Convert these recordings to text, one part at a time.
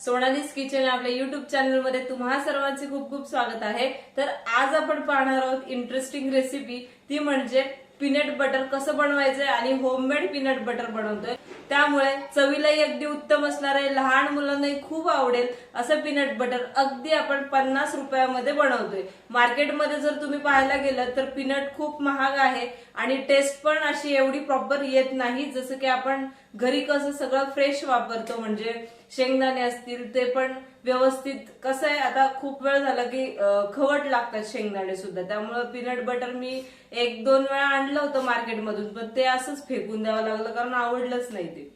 Sonali's kitchen आपल्या YouTube चॅनलमध्ये तुम्हा सर्वांचे खूप खूप स्वागत आहे. तर आज आपण पाहणार आहोत इंटरेस्टिंग रेसिपी ती म्हणजे पीनट बटर कसं बनवायचंय आणि होममेड पीनट बटर बनवतोय. त्यामुळे चवीलाही अगदी उत्तम असणार आहे लहान मुलांनाही खूप आवडेल असं पीनट बटर अगदी आपण पन्नास रुपयामध्ये बनवतोय. मार्केटमध्ये जर तुम्ही पाहायला गेलं तर पीनट खूप महाग आहे आणि टेस्ट पण अशी एवढी प्रॉपर येत नाही जसं की आपण घरी कसं सगळं फ्रेश वापरतो. म्हणजे शेंगदाणे असतील ते पण व्यवस्थित. कसं आहे आता खूप वेळ झाला की खवट लागतात शेंगदाणे सुद्धा. त्यामुळं पीनट बटर मी एक दोन वेळा आणलं होतं मार्केटमधून पण ते असंच फेकून द्यावं लागलं कारण आवडलंच नाही ते.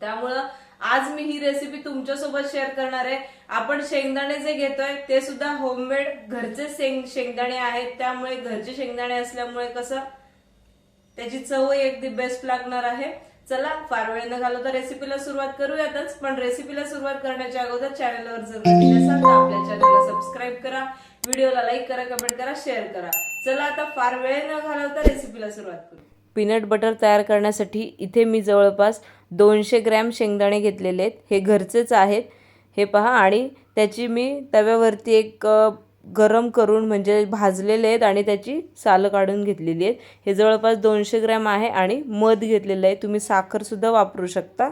त्यामुळं आज मी ही रेसिपी तुमच्यासोबत शेअर करणार आहे. आपण शेंगदाणे जे घेतोय ते सुद्धा होममेड घरचे शेंग शेंगदाणे आहेत. त्यामुळे घरचे शेंगदाणे असल्यामुळे कसं त्याची चवही अगदी बेस्ट लागणार आहे. चला फार वेळ न घालवता रेसिपीला सुरुवात करूयातच. पण रेसिपीला सुरुवात करण्याच्या अगोदर चॅनलवर जर नवीन असाल तर आपल्या चॅनलला सबस्क्राईब करा. व्हिडिओला लाईक करा कमेंट करा शेअर करा. चला आता फार वेळ न घालवता रेसिपीला सुरुवात करू. पीनट बटर तयार करण्यासाठी इथे मी जवळपास दोनशे ग्रॅम शेंगदाणे घेतलेले आहेत. हे घरचेच आहेत. हे पहा आणि त्याची मी तव्यावरती एक गरम करून म्हणजे भाजलेले आहेत आणि त्याची सालं काढून घेतलेली आहेत. हे जवळपास दोनशे ग्रॅम आहे आणि मध घेतलेलं आहे. तुम्ही साखरसुद्धा वापरू शकता.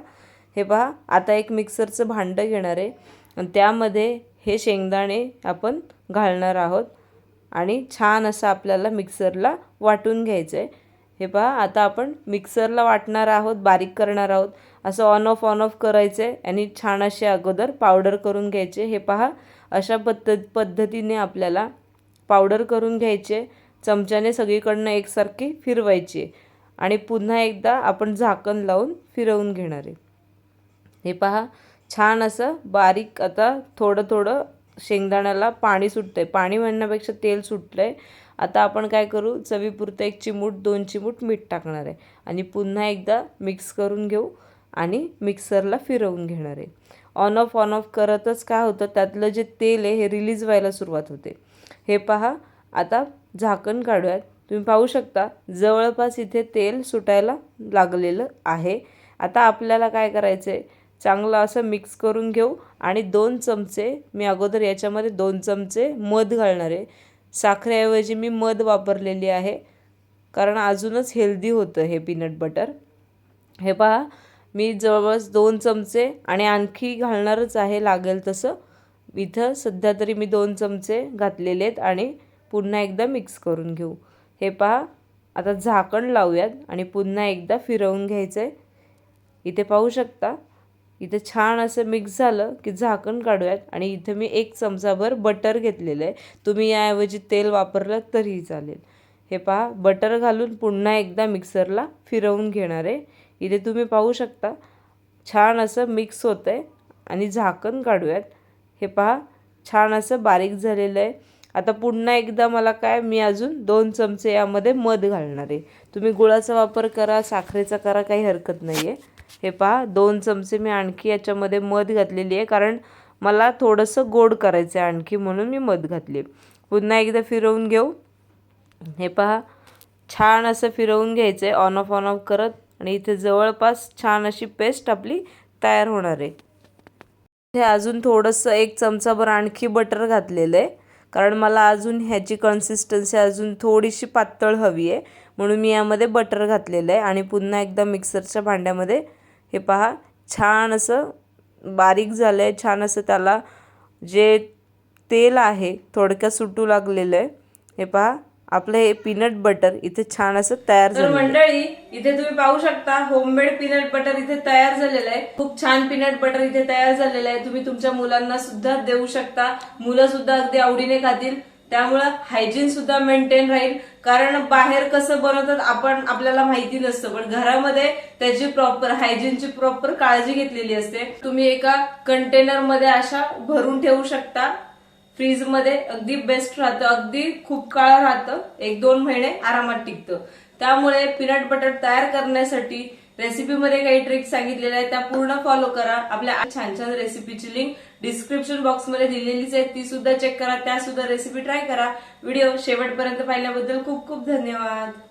हे पहा आता एक मिक्सरचं भांडं घेणार आहे. आणि त्यामध्ये हे शेंगदाणे आपण घालणार आहोत. आणि छान असं आपल्याला मिक्सरला वाटून घ्यायचं आहे. हे पहा आता आपण मिक्सरला वाटणार आहोत बारीक करणार आहोत. असं ऑन ऑफ ऑन ऑफ करायचं आहे आणि छान असे अगोदर पावडर करून घ्यायचे. हे पहा अशा पद्धत पद्धतीने आपल्याला पावडर करून घ्यायचे. चमच्याने सगळीकडनं एकसारखी फिरवायची. आणि पुन्हा एकदा आपण झाकण लावून फिरवून घेणार आहे. हे पहा छान असं बारीक आता थोडं थोडं शेंगदाण्याला पाणी सुटतंय. पाणी म्हणण्यापेक्षा तेल सुटलंय. आता आपण काय करू चवीपुरतं एक चिमूट दोन चिमूट मीठ टाकणार आहे. आणि पुन्हा एकदा मिक्स करून घेऊ. आणि मिक्सरला फिरवून घेणार आहे. ऑन ऑफ ऑन ऑफ करतच काय होतं त्यातलं जे तेल आहे हे रिलीज व्हायला सुरुवात होते. हे पहा आता झाकण काढूयात. तुम्ही पाहू शकता जवळपास इथे तेल सुटायला लागलेलं आहे. आता आपल्याला काय करायचं आहे चांगलं असं मिक्स करून घेऊ आणि दोन चमचे मी अगोदर याच्यामध्ये दोन चमचे मध घालणार आहे. साखरेऐवजी मी मध वापरलेली आहे कारण अजूनच हेल्दी होतं हे पीनट बटर हे पहा मी जवळपास दोन चमचे आणि आणखी घालणारच आहे लागेल तसं. इथं सध्या तरी मी दोन चमचे घातलेले आहेत आणि पुन्हा एकदा मिक्स करून घेऊ. हे पहा आता झाकण लावूयात आणि पुन्हा एकदा फिरवून घ्यायचं आहे इथे पाहू शकता इथे छान असं मिक्स झालं की झाकण काढूयात आणि इथं मी एक चमचाभर बटर घेतलेलं आहे. तुम्ही याऐवजी तेल वापरलं तरीही चालेल. हे पहा बटर घालून पुन्हा एकदा मिक्सरला फिरवून घेणार आहे. इथे तुम्ही पाहू शकता. छान असं मिक्स होतं आहे आणि झाकण काढूयात. हे पहा छान असं बारीक झालेलं आहे. आता पुन्हा एकदा मला काय मी अजून दोन चमचे यामध्ये मध घालणार आहे. तुम्ही गुळाचा वापर करा साखरेचा करा काही हरकत नाही आहे हे पहा दोन चमचे मी आणखी याच्यामध्ये मध घातलेली आहे. कारण मला थोडंसं गोड करायचं आहे आणखी म्हणून मी मध घातली. पुन्हा एकदा फिरवून घेऊ. हे पहा छान असं फिरवून घ्यायचं आहे ऑन ऑफ ऑन ऑफ करत आणि इथे जवळपास छान अशी पेस्ट आपली तयार होणार आहे. इथे अजून थोडंसं एक चमचाभर आणखी बटर घातलेलं आहे. कारण मला अजून ह्याची कन्सिस्टन्सी अजून थोडीशी पातळ हवी आहे. म्हणून मी यामध्ये बटर घातलेलं आहे आणि पुन्हा एकदा मिक्सरच्या भांड्यामध्ये हे पहा छान असं बारीक झालं आहे. छान असं त्याला जे तेल आहे थोडक्यात सुटू लागलेलं आहे. हे पहा आपलं हे पीनट बटर इथे छान असं तयार तर झालं मंडळी इथे तुम्ही पाहू शकता होममेड पीनट बटर इथे तयार झालेलं आहे. खूप छान पीनट बटर इथे तयार झालेलं आहे. तुम्ही तुमच्या मुलांना सुद्धा देऊ शकता. मुलं सुद्धा अगदी आवडीने खातील. त्यामुळं हायजीन सुद्धा मेंटेन राहील. कारण बाहेर कसं बनवतात आपण आपल्याला माहिती नसतं. पण घरामध्ये त्याची प्रॉपर हायजीनची प्रॉपर काळजी घेतलेली असते. तुम्ही एका कंटेनरमध्ये अशा भरून ठेवू शकता. फ्रीजमध्ये अगदी बेस्ट राहतं. अगदी खूप काळ राहतं. एक दोन महिने आरामात टिकतं. त्यामुळे पीनट बटर तयार करण्यासाठी रेसिपीमध्ये काही ट्रिक सांगितलेल्या आहेत. त्या पूर्ण फॉलो करा. आपल्या छान छान रेसिपीची लिंक डिस्क्रिप्शन बॉक्समध्ये दिलेलीच आहे. ती सुद्धा चेक करा. त्या सुद्धा रेसिपी ट्राय करा. व्हिडिओ शेवटपर्यंत पाहिल्याबद्दल खूप खूप धन्यवाद.